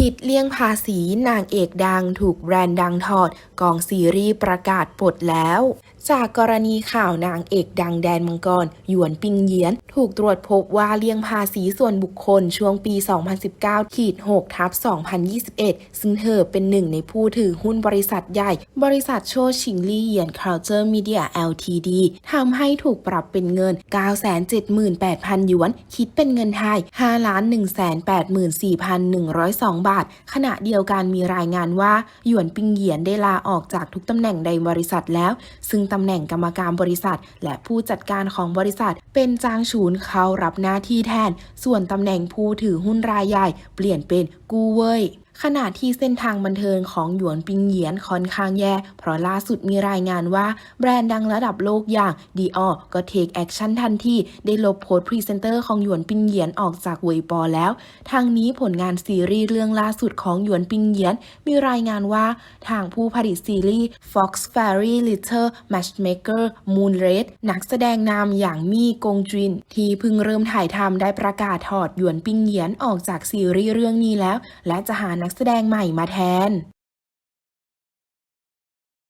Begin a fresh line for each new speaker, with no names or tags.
ผิดเลี่ยงภาษีนางเอกดังถูกแบรนด์ดังถอด กองซีรีส์ประกาศปลดแล้ว จากกรณีข่าวนางเอกดังแดนมังกร หยวนปิงเหยียน ถูกตรวจพบว่าเลี่ยงภาษีส่วนบุคคลช่วงปี 2019ขีด6ทับ2021 ซึ่งเธอเป็นหนึ่งในผู้ถือหุ้นบริษัทใหญ่ บริษัทโชชิงลี่เหยียน Culture Media Ltd ทำให้ถูกปรับเป็นเงิน 978,000 หยวน คิดเป็นเงินไทย 5,184,102 บาท ขณะเดียวกันมีรายงานว่า หยวนปิงเหยียนได้ลาออกจากทุกตำแหน่งในบริษัทแล้ว ซึ่งตำแหน่งกรรมการบริษัท และผู้จัดการของบริษัท เป็นจางฉูนเขารับหน้าที่แทน ส่วนตำแหน่งผู้ถือหุ้นรายใหญ่ เปลี่ยนเป็นกูเว่ย ขณะที่เส้นทางบันเทิงของหยวนปิงเหยียนค่อนข้างแย่ เพราะล่าสุดมีรายงานว่าแบรนด์ดังระดับโลกอย่างดีออก็เทคแอคชั่นทันทีได้ลบโพสต์พรีเซนเตอร์ของหยวนปิงเหยียนออกจากเวยปอแล้ว ทางนี้ผลงานซีรีส์เรื่องล่าสุดของหยวนปิงเหยียน มีรายงานว่าทางผู้ผลิตซีรีส์ Fox Fairy Little Matchmaker Moon Red นักแสดงนำอย่างมี่กงจิน ที่เพิ่งเริ่มถ่ายทำได้ประกาศถอดหยวนปิงเหยียนออกจากซีรีส์เรื่องนี้แล้ว และจะหานักแสดงใหม่มาแทน